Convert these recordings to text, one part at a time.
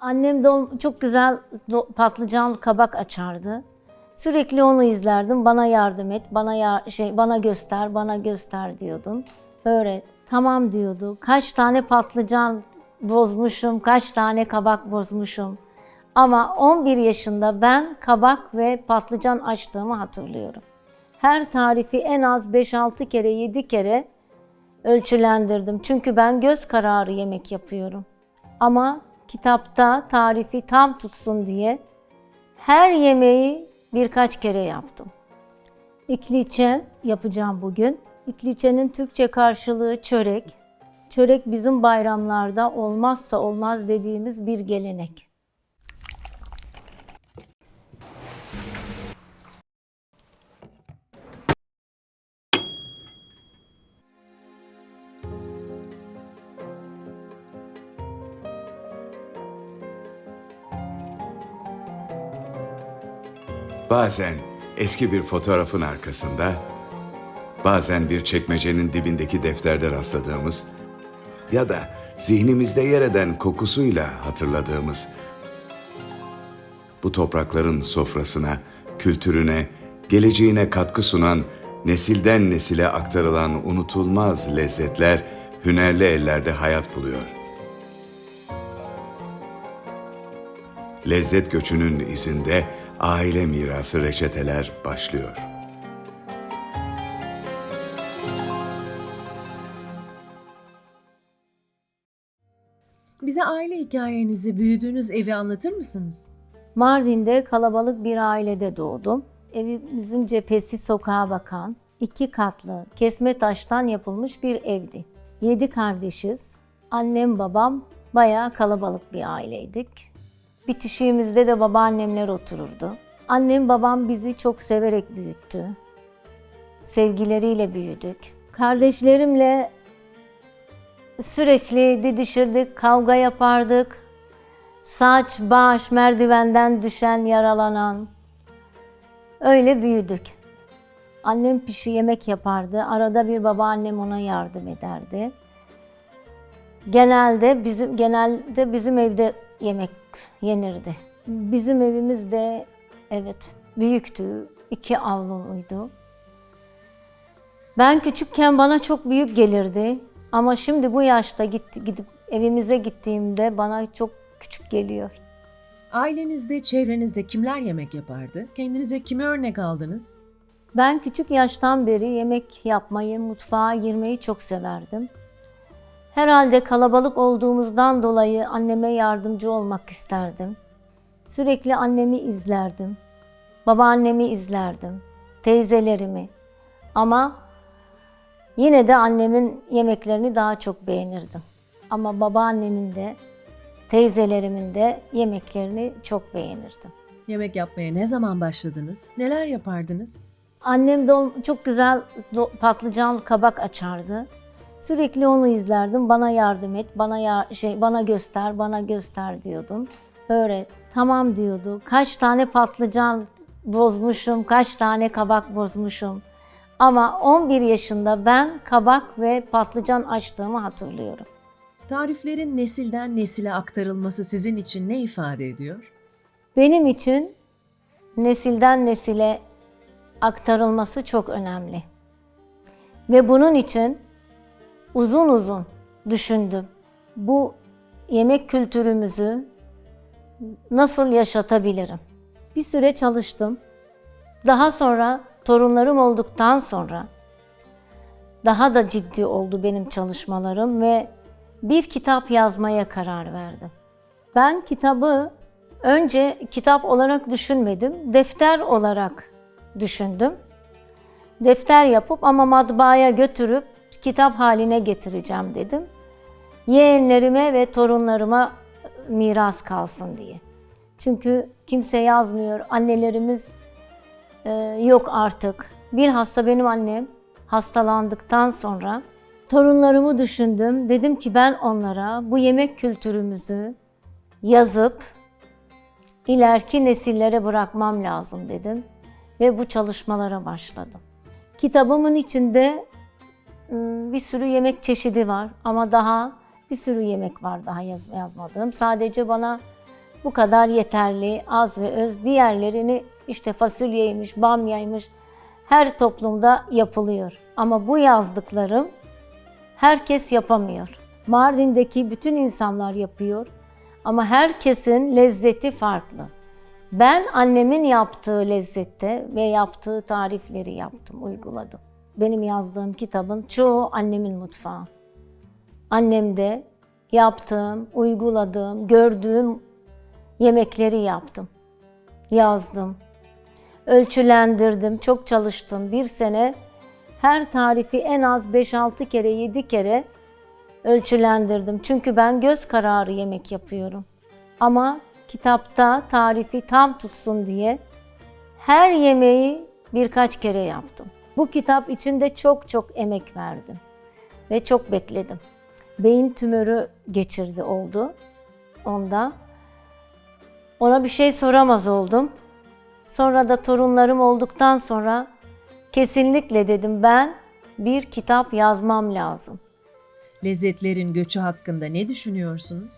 Annem dol çok güzel patlıcanlı kabak açardı. Sürekli onu izlerdim. Bana yardım et, bana ya- şey bana göster, bana göster diyordum. Öğret. Tamam diyordu. Kaç tane patlıcan bozmuşum, kaç tane kabak bozmuşum. Ama 11 yaşında ben kabak ve patlıcan açtığımı hatırlıyorum. Her tarifi en az 5-6 kere, 7 kere ölçülendirdim. Çünkü ben göz kararı yemek yapıyorum. Ama kitapta tarifi tam tutsun diye her yemeği birkaç kere yaptım. İkliçe yapacağım bugün. İkliçenin Türkçe karşılığı çörek. Çörek bizim bayramlarda olmazsa olmaz dediğimiz bir gelenek. Bazen eski bir fotoğrafın arkasında, bazen bir çekmecenin dibindeki defterde rastladığımız ya da zihnimizde yer eden kokusuyla hatırladığımız bu toprakların sofrasına, kültürüne, geleceğine katkı sunan, nesilden nesile aktarılan unutulmaz lezzetler hünerli ellerde hayat buluyor. Lezzet göçünün izinde aile mirası reçeteler başlıyor. Bize aile hikayenizi, büyüdüğünüz evi anlatır mısınız? Mardin'de kalabalık bir ailede doğdum. Evimizin cephesi sokağa bakan, iki katlı, kesme taştan yapılmış bir evdi. Yedi kardeşiz. Annem, babam bayağı kalabalık bir aileydik. Bitişiğimizde de babaannemler otururdu. Annem, babam bizi çok severek büyüttü. Sevgileriyle büyüdük. Kardeşlerimle sürekli didişirdik, kavga yapardık. Saç, baş, merdivenden düşen, yaralanan. Öyle büyüdük. Annem pişi yemek yapardı. Arada bir babaannem ona yardım ederdi. Genelde bizim genelde bizim evde yemek yenirdi. Bizim evimiz de evet büyüktü. iki avluluydu. Ben küçükken bana çok büyük gelirdi. Ama şimdi bu yaşta gitti, gidip evimize gittiğimde bana çok küçük geliyor. Ailenizde, çevrenizde kimler yemek yapardı? Kendinize kimi örnek aldınız? Ben küçük yaştan beri yemek yapmayı, mutfağa girmeyi çok severdim. Herhalde kalabalık olduğumuzdan dolayı anneme yardımcı olmak isterdim. Sürekli annemi izlerdim. Babaannemi izlerdim. Teyzelerimi. Ama yine de annemin yemeklerini daha çok beğenirdim. Ama babaannemin de teyzelerimin de yemeklerini çok beğenirdim. Yemek yapmaya ne zaman başladınız? Neler yapardınız? Annem çok güzel patlıcanlı kabak açardı. Sürekli onu izlerdim. Bana yardım et, bana ya- şey bana göster, bana göster diyordum. Öğret. Tamam diyordu. Kaç tane patlıcan bozmuşum, kaç tane kabak bozmuşum. Ama 11 yaşında ben kabak ve patlıcan açtığımı hatırlıyorum. Tariflerin nesilden nesile aktarılması sizin için ne ifade ediyor? Benim için nesilden nesile aktarılması çok önemli. Ve bunun için uzun uzun düşündüm. Bu yemek kültürümüzü nasıl yaşatabilirim? Bir süre çalıştım. Daha sonra torunlarım olduktan sonra daha da ciddi oldu benim çalışmalarım ve bir kitap yazmaya karar verdim. Ben kitabı önce kitap olarak düşünmedim, defter olarak düşündüm. Defter yapıp ama matbaaya götürüp kitap haline getireceğim dedim. Yeğenlerime ve torunlarıma miras kalsın diye. Çünkü kimse yazmıyor, annelerimiz e, yok artık. Bilhassa benim annem hastalandıktan sonra torunlarımı düşündüm. Dedim ki ben onlara bu yemek kültürümüzü yazıp ileriki nesillere bırakmam lazım dedim ve bu çalışmalara başladım. Kitabımın içinde bir sürü yemek çeşidi var ama daha bir sürü yemek var daha yaz, yazmadığım. Sadece bana Bu kadar yeterli, az ve öz. Diğerlerini işte fasulyeymiş, bamyaymış her toplumda yapılıyor. Ama bu yazdıklarım herkes yapamıyor. Mardin'deki bütün insanlar yapıyor ama herkesin lezzeti farklı. Ben annemin yaptığı lezzette ve yaptığı tarifleri yaptım, uyguladım. Benim yazdığım kitabın çoğu annemin mutfağı. Annemde yaptığım, uyguladığım, gördüğüm yemekleri yaptım. Yazdım. Ölçülendirdim, çok çalıştım. Bir sene her tarifi en az 5-6 kere, 7 kere ölçülendirdim. Çünkü ben göz kararı yemek yapıyorum. Ama kitapta tarifi tam tutsun diye her yemeği birkaç kere yaptım. Bu kitap içinde çok çok emek verdim ve çok bekledim. Beyin tümörü geçirdi oldu onda. Ona bir şey soramaz oldum. Sonra da torunlarım olduktan sonra kesinlikle dedim ben bir kitap yazmam lazım. Lezzetlerin göçü hakkında ne düşünüyorsunuz?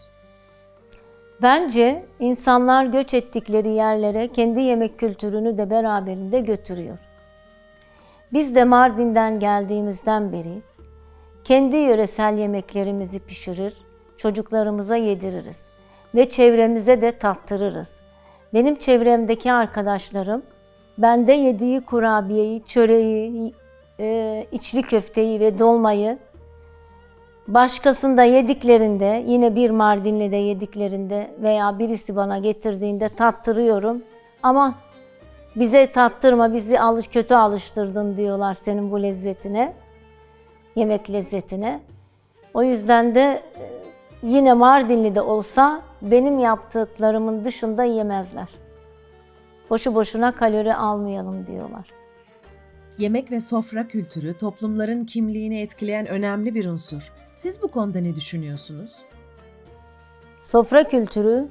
Bence insanlar göç ettikleri yerlere kendi yemek kültürünü de beraberinde götürüyor. Biz de Mardin'den geldiğimizden beri kendi yöresel yemeklerimizi pişirir, çocuklarımıza yediririz ve çevremize de tattırırız. Benim çevremdeki arkadaşlarım bende yediği kurabiyeyi, çöreği, e, içli köfteyi ve dolmayı Başkasında yediklerinde, yine bir Mardinli de yediklerinde veya birisi bana getirdiğinde tattırıyorum. Ama bize tattırma, bizi alış kötü alıştırdın diyorlar senin bu lezzetine, yemek lezzetine. O yüzden de e, yine Mardinli de olsa benim yaptıklarımın dışında yemezler. Boşu boşuna kalori almayalım diyorlar. Yemek ve sofra kültürü toplumların kimliğini etkileyen önemli bir unsur. Siz bu konuda ne düşünüyorsunuz? Sofra kültürü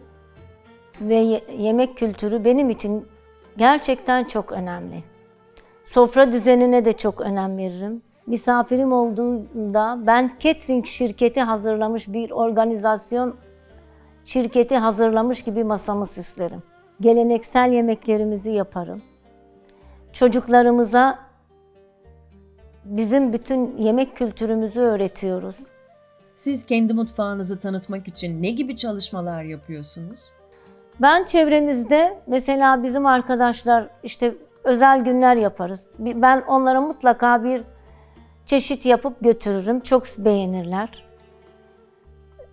ve ye- yemek kültürü benim için gerçekten çok önemli. Sofra düzenine de çok önem veririm. Misafirim olduğunda ben catering şirketi hazırlamış bir organizasyon şirketi hazırlamış gibi masamı süslerim. Geleneksel yemeklerimizi yaparım. Çocuklarımıza bizim bütün yemek kültürümüzü öğretiyoruz. Siz kendi mutfağınızı tanıtmak için ne gibi çalışmalar yapıyorsunuz? Ben çevremizde mesela bizim arkadaşlar işte özel günler yaparız. Ben onlara mutlaka bir çeşit yapıp götürürüm. Çok beğenirler.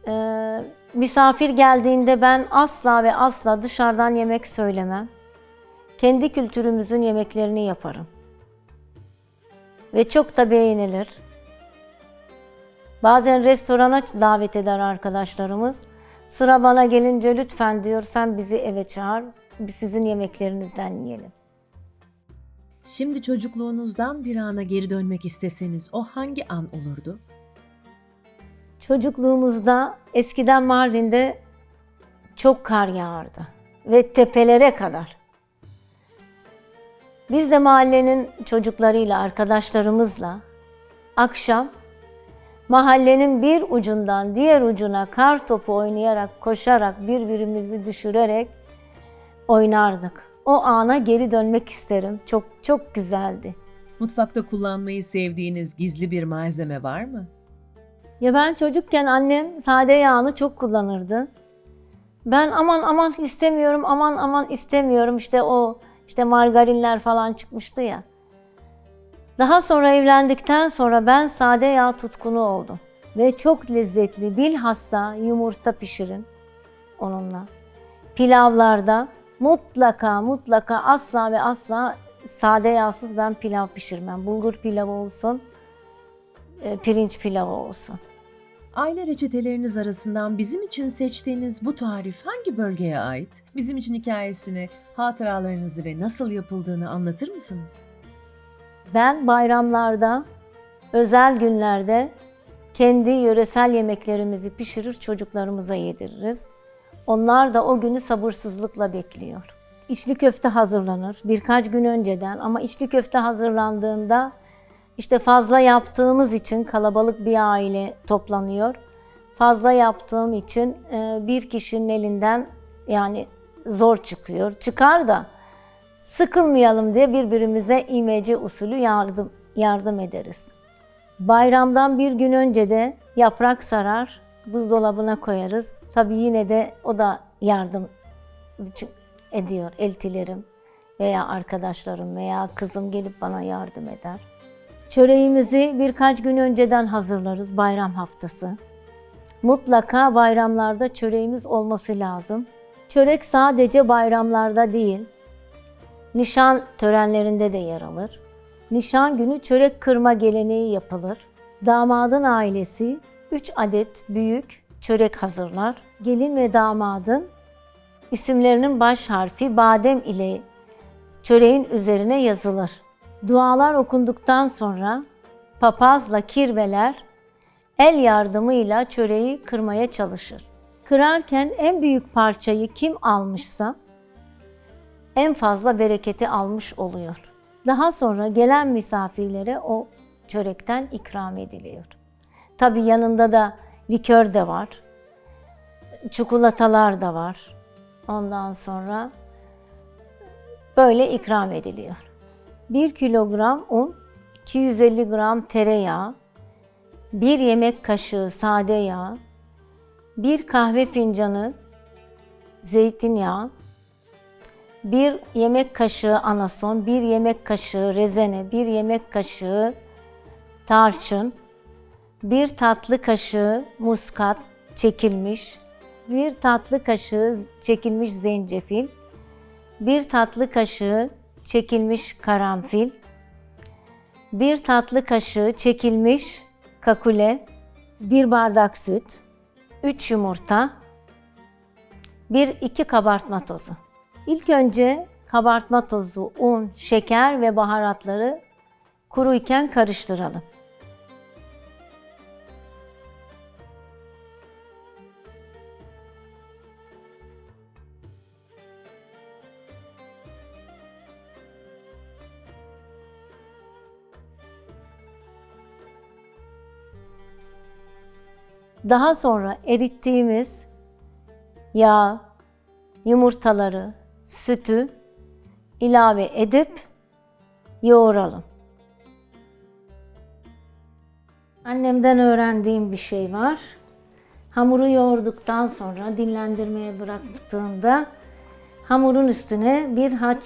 Ee, misafir geldiğinde ben asla ve asla dışarıdan yemek söylemem. Kendi kültürümüzün yemeklerini yaparım. Ve çok da beğenilir. Bazen restorana davet eder arkadaşlarımız. Sıra bana gelince lütfen diyor sen bizi eve çağır. Biz sizin yemeklerinizden yiyelim. Şimdi çocukluğunuzdan bir ana geri dönmek isteseniz o hangi an olurdu? Çocukluğumuzda eskiden Mardin'de çok kar yağardı ve tepelere kadar. Biz de mahallenin çocuklarıyla, arkadaşlarımızla akşam mahallenin bir ucundan diğer ucuna kar topu oynayarak, koşarak, birbirimizi düşürerek oynardık. O ana geri dönmek isterim. Çok çok güzeldi. Mutfakta kullanmayı sevdiğiniz gizli bir malzeme var mı? Ya ben çocukken annem sade yağını çok kullanırdı. Ben aman aman istemiyorum, aman aman istemiyorum. İşte o işte margarinler falan çıkmıştı ya. Daha sonra evlendikten sonra ben sade yağ tutkunu oldum. Ve çok lezzetli bilhassa yumurta pişirin onunla. Pilavlarda mutlaka mutlaka asla ve asla sade yağsız ben pilav pişirmem. Bulgur pilavı olsun, e, pirinç pilavı olsun. Aile reçeteleriniz arasından bizim için seçtiğiniz bu tarif hangi bölgeye ait? Bizim için hikayesini, hatıralarınızı ve nasıl yapıldığını anlatır mısınız? Ben bayramlarda, özel günlerde kendi yöresel yemeklerimizi pişirir çocuklarımıza yediririz. Onlar da o günü sabırsızlıkla bekliyor. İçli köfte hazırlanır birkaç gün önceden ama içli köfte hazırlandığında işte fazla yaptığımız için kalabalık bir aile toplanıyor. Fazla yaptığım için bir kişinin elinden yani zor çıkıyor. Çıkar da sıkılmayalım diye birbirimize imece usulü yardım yardım ederiz. Bayramdan bir gün önce de yaprak sarar, buzdolabına koyarız. Tabii yine de o da yardım ediyor eltilerim veya arkadaşlarım veya kızım gelip bana yardım eder. Çöreğimizi birkaç gün önceden hazırlarız bayram haftası. Mutlaka bayramlarda çöreğimiz olması lazım. Çörek sadece bayramlarda değil, nişan törenlerinde de yer alır. Nişan günü çörek kırma geleneği yapılır. Damadın ailesi 3 adet büyük çörek hazırlar. Gelin ve damadın isimlerinin baş harfi badem ile çöreğin üzerine yazılır. Dualar okunduktan sonra papazla kirveler el yardımıyla çöreği kırmaya çalışır. Kırarken en büyük parçayı kim almışsa en fazla bereketi almış oluyor. Daha sonra gelen misafirlere o çörekten ikram ediliyor. Tabi yanında da likör de var. Çikolatalar da var. Ondan sonra böyle ikram ediliyor. 1 kilogram un, 250 gram tereyağı, 1 yemek kaşığı sade yağ, 1 kahve fincanı zeytinyağı, 1 yemek kaşığı anason, 1 yemek kaşığı rezene, 1 yemek kaşığı tarçın, 1 tatlı kaşığı muskat çekilmiş, 1 tatlı kaşığı çekilmiş zencefil, 1 tatlı kaşığı çekilmiş karanfil, 1 tatlı kaşığı çekilmiş kakule, 1 bardak süt, 3 yumurta, 1-2 kabartma tozu. İlk önce kabartma tozu, un, şeker ve baharatları kuruyken karıştıralım. Daha sonra erittiğimiz yağ, yumurtaları, sütü ilave edip yoğuralım. Annemden öğrendiğim bir şey var. Hamuru yoğurduktan sonra dinlendirmeye bıraktığında hamurun üstüne bir haç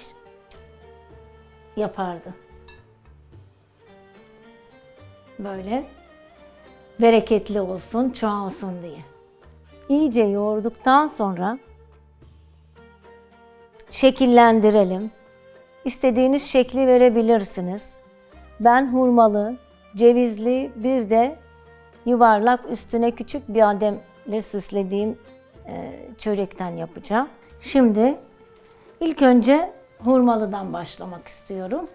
yapardı. Böyle bereketli olsun, çoğalsın diye. İyice yoğurduktan sonra şekillendirelim. İstediğiniz şekli verebilirsiniz. Ben hurmalı, cevizli bir de yuvarlak üstüne küçük bir bademle süslediğim e, çörekten yapacağım. Şimdi ilk önce hurmalıdan başlamak istiyorum.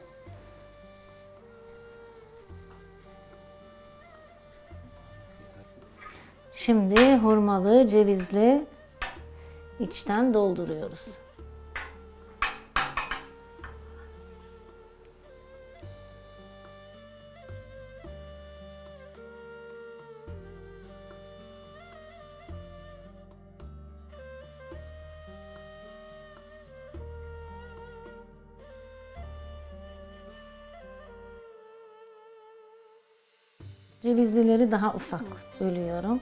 Şimdi hurmalı, cevizli içten dolduruyoruz. Cevizlileri daha ufak bölüyorum.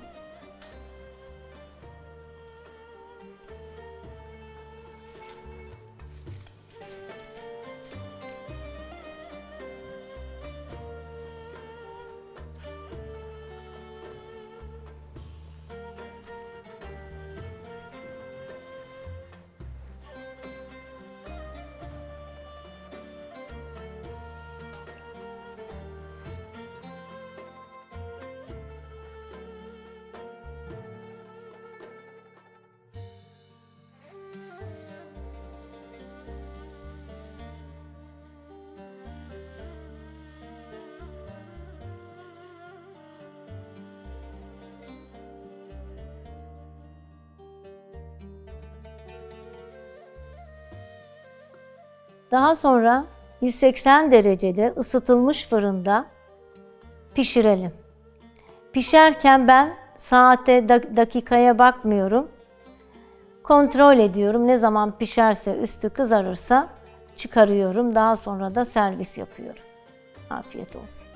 Daha sonra 180 derecede ısıtılmış fırında pişirelim. Pişerken ben saate dak- dakikaya bakmıyorum. Kontrol ediyorum. Ne zaman pişerse, üstü kızarırsa çıkarıyorum. Daha sonra da servis yapıyorum. Afiyet olsun.